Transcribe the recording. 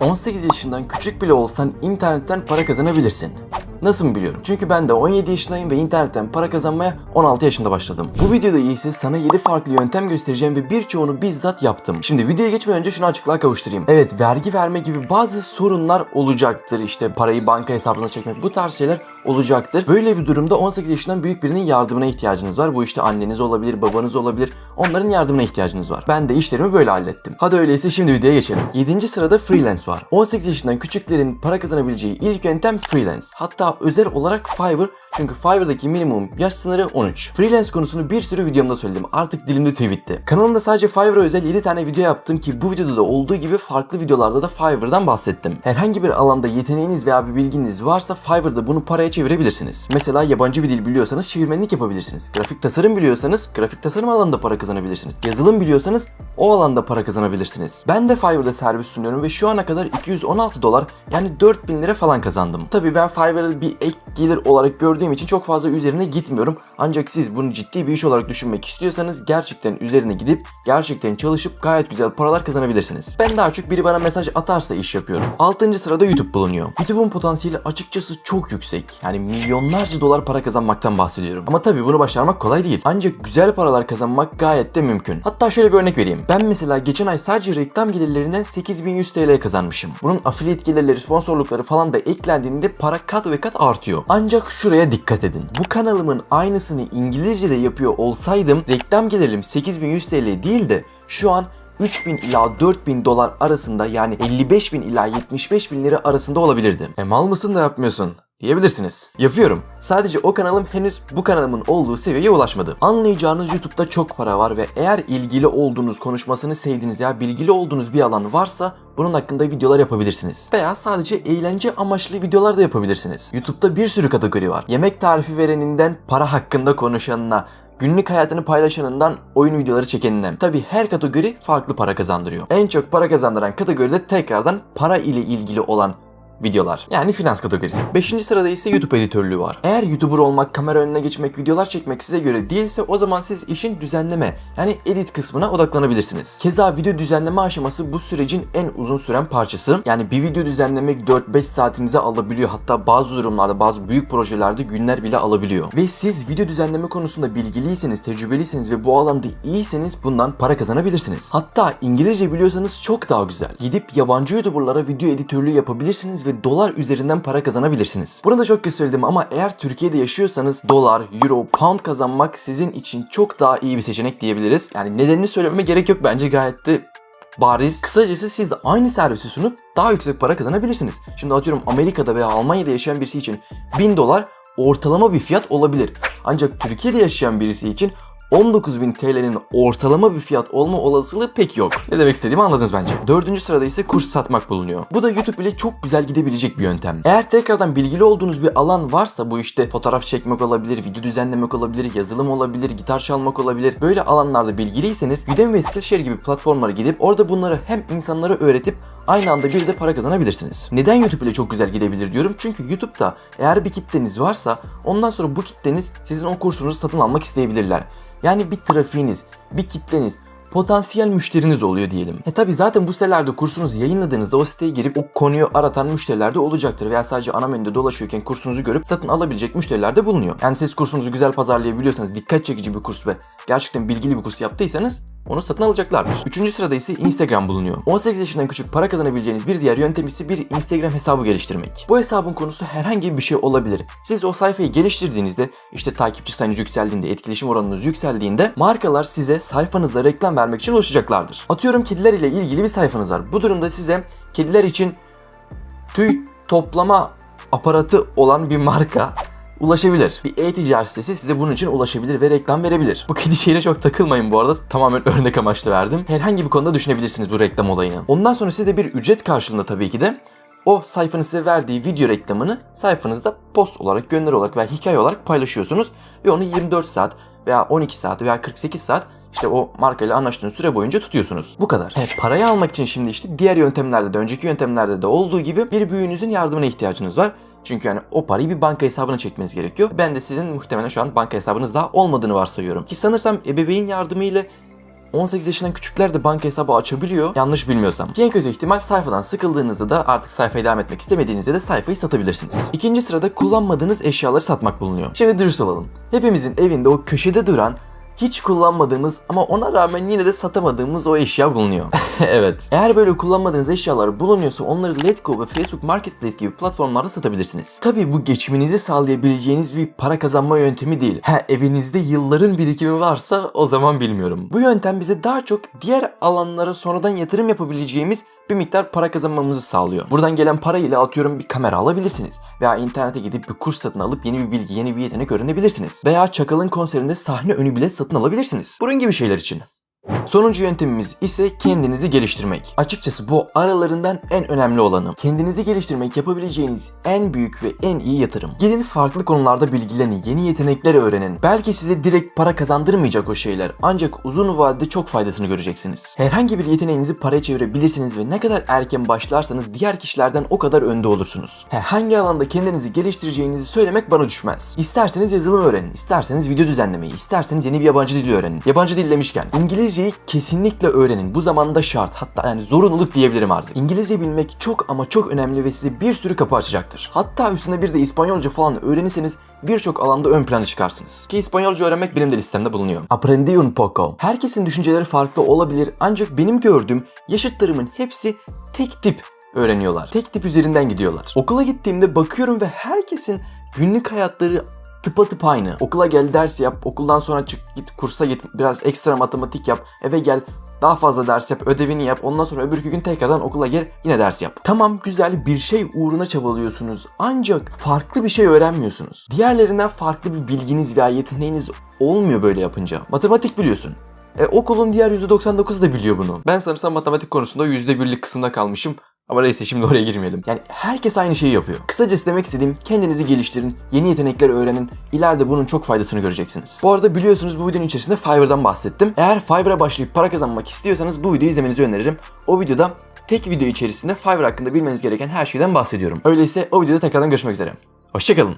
18 yaşından küçük bile olsan internetten para kazanabilirsin. Nasıl mı biliyorum? Çünkü ben de 17 yaşındayım ve internetten para kazanmaya 16 yaşında başladım. Bu videoda ise sana 7 farklı yöntem göstereceğim ve birçoğunu bizzat yaptım. Şimdi videoya geçmeden önce şunu açıklığa kavuşturayım. Evet vergi verme gibi bazı sorunlar olacaktır. İşte parayı banka hesabına çekmek bu tarz şeyler olacaktır. Böyle bir durumda 18 yaşından büyük birinin yardımına ihtiyacınız var. Bu işte anneniz olabilir, babanız olabilir. Onların yardımına ihtiyacınız var. Ben de işlerimi böyle hallettim. Hadi öyleyse şimdi videoya geçelim. 7. sırada freelance var. 18 yaşından küçüklerin para kazanabileceği ilk yöntem freelance. Hatta özel olarak Fiverr çünkü Fiverr'daki minimum yaş sınırı 13. Freelance konusunu bir sürü videomda söyledim. Artık dilimde tüy bitti. Kanalımda sadece Fiverr'a özel 7 tane video yaptım ki bu videoda da olduğu gibi farklı videolarda da Fiverr'dan bahsettim. Herhangi bir alanda yeteneğiniz veya bir bilginiz varsa Fiverr'da bunu paraya çevirebilirsiniz. Mesela yabancı bir dil biliyorsanız çevirmenlik yapabilirsiniz. Grafik tasarım biliyorsanız grafik tasarım alanında para kazanabilirsiniz. Yazılım biliyorsanız o alanda para kazanabilirsiniz. Ben de Fiverr'da servis sunuyorum ve şu ana kadar 216 dolar yani 4000 lira falan kazandım. Tabii ben Fiverr'ı bir ek gelir olarak gördüğüm için çok fazla üzerine gitmiyorum. Ancak siz bunu ciddi bir iş olarak düşünmek istiyorsanız gerçekten üzerine gidip gerçekten çalışıp gayet güzel paralar kazanabilirsiniz. Ben daha çok biri bana mesaj atarsa iş yapıyorum. 6. sırada YouTube bulunuyor. YouTube'un potansiyeli açıkçası çok yüksek. Yani milyonlarca dolar para kazanmaktan bahsediyorum. Ama tabii bunu başarmak kolay değil. Ancak güzel paralar kazanmak gayet de mümkün. Hatta şöyle bir örnek vereyim. Ben mesela geçen ay sadece reklam gelirlerinden 8100 TL kazanmışım. Bunun affiliate gelirleri, sponsorlukları falan da eklendiğinde para kat ve kat artıyor. Ancak şuraya dikkat edin. Bu kanalımın aynısını İngilizce'de yapıyor olsaydım reklam gelirim 8100 TL değil de şu an 3000 ila 4000 dolar arasında yani 55 bin ila 75 bin lira arasında olabilirdi. E mal mısın da yapmıyorsun? Diyebilirsiniz. Yapıyorum. Sadece o kanalım henüz bu kanalımın olduğu seviyeye ulaşmadı. Anlayacağınız YouTube'da çok para var ve eğer ilgili olduğunuz, konuşmasını sevdiğiniz ya bilgili olduğunuz bir alan varsa bunun hakkında videolar yapabilirsiniz. Veya sadece eğlence amaçlı videolar da yapabilirsiniz. YouTube'da bir sürü kategori var. Yemek tarifi vereninden para hakkında konuşanına, günlük hayatını paylaşanından oyun videoları çekeninden. Tabi her kategori farklı para kazandırıyor. En çok para kazandıran kategoride tekrardan para ile ilgili olan videolar. Yani finans kategorisi. 5. sırada ise YouTube editörlüğü var. Eğer YouTuber olmak, kamera önüne geçmek, videolar çekmek size göre değilse o zaman siz işin düzenleme yani edit kısmına odaklanabilirsiniz. Keza video düzenleme aşaması bu sürecin en uzun süren parçası. Yani bir video düzenlemek 4-5 saatinize alabiliyor. Hatta bazı durumlarda, bazı büyük projelerde günler bile alabiliyor. Ve siz video düzenleme konusunda bilgiliyseniz, tecrübeliyseniz ve bu alanda iyiyseniz bundan para kazanabilirsiniz. Hatta İngilizce biliyorsanız çok daha güzel. Gidip yabancı YouTuber'lara video editörlüğü yapabilirsiniz ve dolar üzerinden para kazanabilirsiniz. Bunu da çok kez söyledim ama eğer Türkiye'de yaşıyorsanız dolar, euro, pound kazanmak sizin için çok daha iyi bir seçenek diyebiliriz. Yani nedenini söylememe gerek yok bence gayet de bariz. Kısacası siz aynı servisi sunup daha yüksek para kazanabilirsiniz. Şimdi atıyorum Amerika'da veya Almanya'da yaşayan birisi için 1000 dolar ortalama bir fiyat olabilir. Ancak Türkiye'de yaşayan birisi için 19.000 TL'nin ortalama bir fiyat olma olasılığı pek yok. Ne demek istediğimi anladınız bence. Dördüncü sırada ise kurs satmak bulunuyor. Bu da YouTube ile çok güzel gidebilecek bir yöntem. Eğer tekrardan bilgili olduğunuz bir alan varsa bu işte fotoğraf çekmek olabilir, video düzenlemek olabilir, yazılım olabilir, gitar çalmak olabilir. Böyle alanlarda bilgiliyseniz Udemy ve Skillshare gibi platformlara gidip orada bunları hem insanlara öğretip aynı anda bir de para kazanabilirsiniz. Neden YouTube ile çok güzel gidebilir diyorum? Çünkü YouTube'da eğer bir kitleniz varsa ondan sonra bu kitleniz sizin o kursunuzu satın almak isteyebilirler. Yani bir trafiğiniz, bir kitleniz, potansiyel müşteriniz oluyor diyelim. E tabi zaten bu sitelerde kursunuzu yayınladığınızda o siteye girip o konuyu aratan müşteriler de olacaktır veya sadece ana menüde dolaşıyorken kursunuzu görüp satın alabilecek müşteriler de bulunuyor. Yani siz kursunuzu güzel pazarlayabiliyorsanız, dikkat çekici bir kurs ve gerçekten bilgili bir kurs yaptıysanız onu satın alacaklardır. Üçüncü sırada ise Instagram bulunuyor. 18 yaşından küçük para kazanabileceğiniz bir diğer yöntem ise bir Instagram hesabı geliştirmek. Bu hesabın konusu herhangi bir şey olabilir. Siz o sayfayı geliştirdiğinizde işte takipçi sayınız yükseldiğinde, etkileşim oranınız yükseldiğinde markalar size sayfanızda reklam vermek için ulaşacaklardır. Atıyorum kediler ile ilgili bir sayfanız var. Bu durumda size kediler için tüy toplama aparatı olan bir marka ulaşabilir. Bir e-ticaret sitesi size bunun için ulaşabilir ve reklam verebilir. Bu kedi şeyine çok takılmayın bu arada. Tamamen örnek amaçlı verdim. Herhangi bir konuda düşünebilirsiniz bu reklam olayını. Ondan sonra size bir ücret karşılığında tabii ki de o sayfanın size verdiği video reklamını sayfanızda post olarak, gönderi olarak veya hikaye olarak paylaşıyorsunuz ve onu 24 saat veya 12 saat veya 48 saat işte o markayla anlaştığınız süre boyunca tutuyorsunuz. Bu kadar. He, parayı almak için şimdi işte diğer yöntemlerde de önceki yöntemlerde de olduğu gibi bir büyüğünüzün yardımına ihtiyacınız var. Çünkü yani o parayı bir banka hesabına çekmeniz gerekiyor. Ben de sizin muhtemelen şu an banka hesabınız daha olmadığını varsayıyorum. Ki sanırsam ebeveyn yardımıyla 18 yaşından küçükler de banka hesabı açabiliyor. Yanlış bilmiyorsam. Ki en kötü ihtimal sayfadan sıkıldığınızda da artık sayfaya devam etmek istemediğinizde de sayfayı satabilirsiniz. İkinci sırada kullanmadığınız eşyaları satmak bulunuyor. Şimdi dürüst olalım. Hepimizin evinde o köşede duran hiç kullanmadığımız ama ona rağmen yine de satamadığımız o eşya bulunuyor. evet. Eğer böyle kullanmadığınız eşyalar bulunuyorsa onları Letgo ve Facebook Marketplace gibi platformlarda satabilirsiniz. Tabii bu geçiminizi sağlayabileceğiniz bir para kazanma yöntemi değil. Ha evinizde yılların birikimi varsa o zaman bilmiyorum. Bu yöntem bize daha çok diğer alanlara sonradan yatırım yapabileceğimiz bir miktar para kazanmamızı sağlıyor. Buradan gelen para ile atıyorum bir kamera alabilirsiniz. Veya internete gidip bir kurs satın alıp yeni bir bilgi, yeni bir yetenek öğrenebilirsiniz. Veya Çakal'ın konserinde sahne önü bilet satın alabilirsiniz. Bunun gibi şeyler için. Sonuncu yöntemimiz ise kendinizi geliştirmek. Açıkçası bu aralarından en önemli olanı. Kendinizi geliştirmek yapabileceğiniz en büyük ve en iyi yatırım. Gidin farklı konularda bilgilenin, yeni yetenekler öğrenin. Belki size direkt para kazandırmayacak o şeyler ancak uzun vadede çok faydasını göreceksiniz. Herhangi bir yeteneğinizi paraya çevirebilirsiniz ve ne kadar erken başlarsanız diğer kişilerden o kadar önde olursunuz. He, hangi alanda kendinizi geliştireceğinizi söylemek bana düşmez. İsterseniz yazılım öğrenin, isterseniz video düzenlemeyi, isterseniz yeni bir yabancı dil öğrenin. Yabancı dil demişken İngilizceyi kesinlikle öğrenin. Bu zamanda şart hatta yani zorunluluk diyebilirim artık. İngilizce bilmek çok ama çok önemli ve size bir sürü kapı açacaktır. Hatta üstüne bir de İspanyolca falan öğrenirseniz birçok alanda ön plana çıkarsınız. Ki İspanyolca öğrenmek benim de listemde bulunuyor. Aprendi un poco. Herkesin düşünceleri farklı olabilir ancak benim gördüğüm yaşıtlarımın hepsi tek tip öğreniyorlar. Tek tip üzerinden gidiyorlar. Okula gittiğimde bakıyorum ve herkesin günlük hayatları tıpatıp aynı. Okula gel ders yap, okuldan sonra çık git kursa git, biraz ekstra matematik yap, eve gel daha fazla ders yap, ödevini yap, ondan sonra öbürkü gün tekrardan okula gel, yine ders yap. Tamam güzel bir şey uğruna çabalıyorsunuz ancak farklı bir şey öğrenmiyorsunuz. Diğerlerinden farklı bir bilginiz veya yeteneğiniz olmuyor böyle yapınca. Matematik biliyorsun. E, okulun diğer %99'u da biliyor bunu. Ben sanırsam matematik konusunda %1'lik kısımda kalmışım. Ama neyse şimdi oraya girmeyelim. Yani herkes aynı şeyi yapıyor. Kısacası demek istediğim kendinizi geliştirin, yeni yetenekler öğrenin. İleride bunun çok faydasını göreceksiniz. Bu arada biliyorsunuz bu videonun içerisinde Fiverr'dan bahsettim. Eğer Fiverr'a başlayıp para kazanmak istiyorsanız bu videoyu izlemenizi öneririm. O videoda tek video içerisinde Fiverr hakkında bilmeniz gereken her şeyden bahsediyorum. Öyleyse o videoda tekrardan görüşmek üzere. Hoşçakalın.